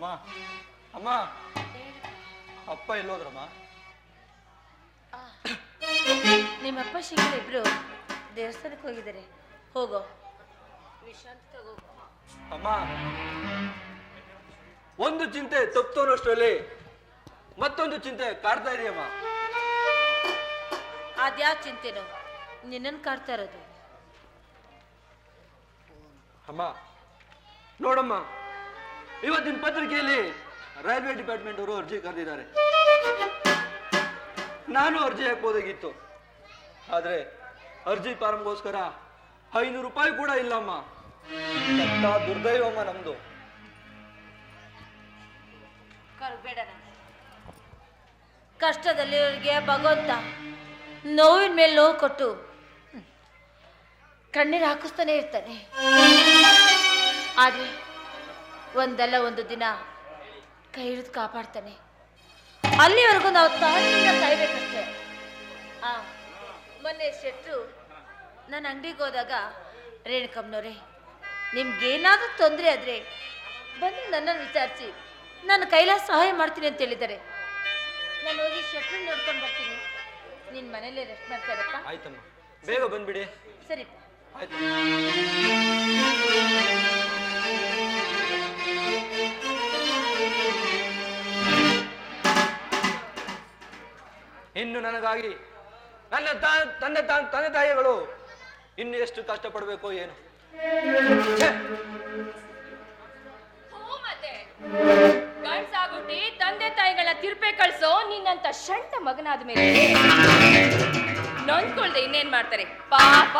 ಅಮ್ಮ ಅಮ್ಮ ಅಪ್ಪ ಎಲ್ಲೋದ್ರಮ್ಮ? ನಿಮ್ಮಪ್ಪ ಶೀಘ್ರ ಇಬ್ರು ದೇವಸ್ಥಾನಕ್ಕೆ ಹೋಗಿದ್ದಾರೆ. ಹೋಗೋ. ವಿಶ್ರಾಂತಿ ತಗೋ ಅಮ್ಮ ಒಂದು ಚಿಂತೆ ತಪ್ಪುತ್ತೋನಷ್ಟರಲ್ಲಿ ಮತ್ತೊಂದು ಚಿಂತೆ ಕಾಡ್ತಾ ಇದೆಯಮ್ಮ. ಅದ್ಯಾವ ಚಿಂತೆನೋ ನಿನ್ನನ್ನು ಕಾಡ್ತಾ ಇರೋದು. ಅಮ್ಮ ನೋಡಮ್ಮ ಇವತ್ತಿನ ಪತ್ರಿಕೆಯಲ್ಲಿ ರೈಲ್ವೆ ಡಿಪಾರ್ಟ್ಮೆಂಟ್ ಅವರು ಅರ್ಜಿ ಕರೆದಿದ್ದಾರೆ. ನಾನು ಅರ್ಜಿ ಹಾಕ್ಬೋದಾಗಿತ್ತು. ಆದ್ರೆ ಅರ್ಜಿ ಫಾರಮ್ಗೋಸ್ಕರ ಐನೂರು ರೂಪಾಯಿ ಕೂಡ ಇಲ್ಲಮ್ಮ. ದುರ್ದೈವಮ್ಮ ನಮ್ದು. ಕಷ್ಟದಲ್ಲಿ ಅವರಿಗೆ ಭಗವಂತ ನೋವಿನ ಮೇಲೆ ನೋವು ಕೊಟ್ಟು ಕಣ್ಣೀರು ಹಾಕಿಸ್ತಾನೆ ಇರ್ತಾನೆ. ಆದರೆ ಒಂದಲ್ಲ ಒಂದು ದಿನ ಕೈ ಹಿಡಿದು ಕಾಪಾಡ್ತಾನೆ. ಅಲ್ಲಿವರೆಗೂ ನಾವು ತಾಯಿಯಿಂದ ಕಾಯ್ಬೇಕಷ್ಟೇ. ಆ ಮೊನ್ನೆ ಶೆಟ್ರು ನನ್ನ ಅಂಗಡಿಗೆ ಹೋದಾಗ ರೇಣುಕಮ್ಮನವ್ರೆ ನಿಮ್ಗೇನಾದ್ರೂ ತೊಂದರೆ ಆದರೆ ಬಂದು ನನ್ನನ್ನು ವಿಚಾರಿಸಿ ನಾನು ಕೈಲಾಸ ಸಹಾಯ ಮಾಡ್ತೀನಿ ಅಂತ ಹೇಳಿದ್ದಾರೆ. ನಾನು ಹೋಗಿ ಶೆಟ್ರು ನೋಡ್ಕೊಂಡು ಬರ್ತೀನಿ. ನಿನ್ನ ಮನೇಲಿ ರೆಸ್ಟ್ ಮಾಡ್ತಾರಪ್ಪ ಆಯ್ತಮ್ಮ. ಬೇಗ ಬಂದ್ಬಿಡಿ. ಸರಿ ಆಯ್ತು. ಇನ್ನು ನನಗಾಗಿ ನನ್ನ ತಂದೆ ತಂದೆ ತಾಯಿಗಳು ಇನ್ನು ಎಷ್ಟು ಕಷ್ಟಪಡಬೇಕು ಏನು. ತಂದೆ ತಾಯಿಗಳ ತಿರ್ಪೆ ಕಳ್ಸೋ ನಿನ್ನಂತ ಶಂಟ ಮಗನಾದ ಮೇಲೆ ನೊಂದ್ಕೊಳ್ದೆ ಇನ್ನೇನ್ ಮಾಡ್ತಾರೆ? ಪಾಪ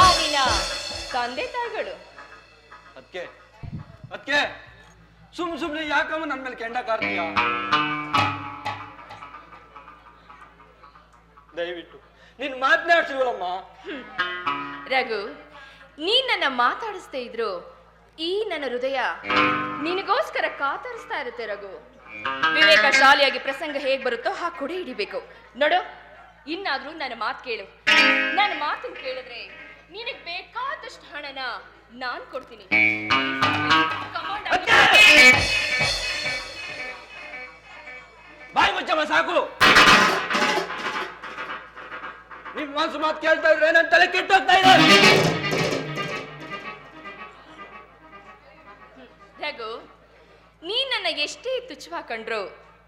ಆವಿನ ತಂದೆ ತಾಯಿಗಳು. ಅದಕ್ಕೆ ಅದಕ್ಕೆ ಸುಮ್ ಸುಮ್ನೆ ಯಾಕಮ್ಮ ನನ್ನ ಮೇಲೆ ಕೆಂಡ ಕಾರ್ತೀಯ? ದಯವಿಟ್ಟು. ನೀನ್ ಮಾತನಾಡ್ಸಿವಲ್ಲಮ್ಮ ರಘು ನೀನ್ ನನ್ನ ಮಾತಾಡಿಸ್ದೇ ಇದ್ರು ಈ ನನ್ನ ಹೃದಯ ನಿನಗೋಸ್ಕರ ಕಾತರಿಸ್ತಾ ಇರುತ್ತೆ ರಘು. ವಿವೇಕ ಶಾಲಿಯಾಗಿ ಪ್ರಸಂಗ ಹೇಗ್ ಬರುತ್ತೋ ಹಾ ಕೊಡೆ ಹಿಡಿಬೇಕು. ನೋಡು ಇನ್ನಾದ್ರೂ ನನ್ನ ಮಾತು ಕೇಳು. ನನ್ನ ಮಾತು ಕೇಳಿದ್ರೆ ನಿನಗ್ ಬೇಕಾದಷ್ಟು ಹಣನ ನಾನ್ ಕೊಡ್ತೀನಿ. ಬಾಯಿ ಮುಚ್ಚಮ್ಮ ಸಾಕು. ಮನ್ಸು ಮಾತು ಕೇಳ್ತಾ ಇದ್ರೆ ನನ್ನ ತಲೆ ಕೆಟ್ಟೋಗ್ತಾ ಇದ್ದಾರೆ ರಘು ನೀ ನನ್ನ ಎಷ್ಟೇ ತುಚ್ಛವ ಕಂಡ್ರು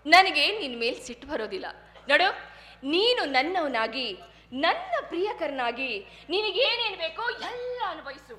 ನನಗೆ ನಿನ್ ಮೇಲೆ ಸಿಟ್ಟು ಬರೋದಿಲ್ಲ. ನೋಡು, ನೀನು ನನ್ನವನಾಗಿ, ನನ್ನ ಪ್ರಿಯಕರನಾಗಿ ನಿನಗೇನೇನು ಬೇಕೋ ಎಲ್ಲ ಅನುಭವಿಸು.